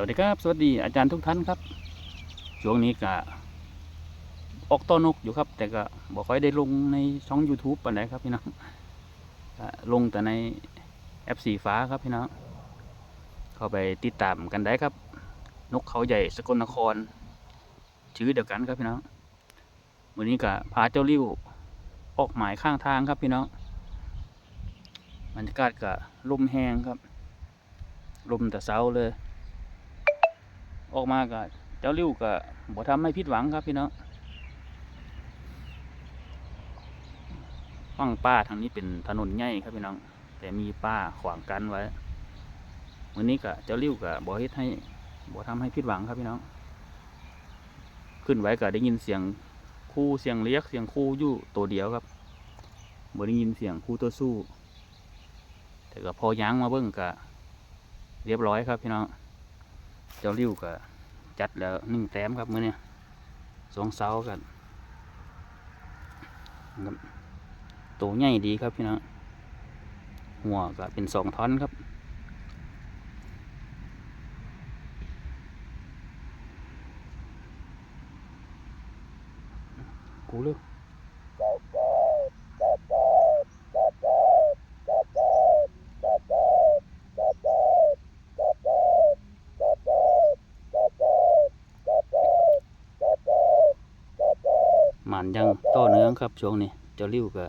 วัสดีครับ สวัสดีอาจารย์ทุกท่านครับ ช่วงนี้ก็ออกต้อนกอยู่ครับ แต่ก็บอกค่อยได้ลงในช่อง YouTube ปานใดครับพี่น้องลงแต่ในแอปสีฟ้าครับพี่น้องเข้าไปติดตามกันได้ครับ นกเขาใหญ่สกลนคร ชื่อเดียวกันครับพี่น้องวันนี้ก็พาเจ้าริ้วออกหมายข้างทางครับพี่น้องบรรยากาศก็ลมแห้งครับลมแต่เช้าเลย ออกมาก็เจ้าริ้วก็บ่ทำให้ผิดหวังครับพี่น้องฝั่งป้าทางนี้เป็นถนนใหญ่ครับพี่น้อง แต่มีป้าขวางกันไว้วันนี้ก็เจ้าริ้วก็บ่เฮ็ดให้บ่ทำให้ผิดหวังครับพี่น้อง ขึ้นไว้ก็ได้ยินเสียงคู่เสียงเรียกเสียงคู่อยู่ตัวเดียวครับบ่ได้ยินเสียงคู่ตัวสู้ แต่ก็พอย้างมาเบิ่งก็เรียบร้อยครับพี่น้อง เจ้าริ้วก็จัดแล้วหนึ่งแต้มครับมื้อนี้สองเสากันครับตัวใหญ่ดีครับพี่น้องหัวก็เป็นสองท่อนครับกูเลือก หมันยังต่อเนื่องครับช่วงนี้จ้าริ้วก็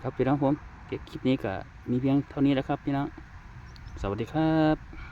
ครับพี่น้องผมเก็บคลิปนี้ก็มีเพียงเท่านี้แล้วครับพี่น้องสวัสดีครับ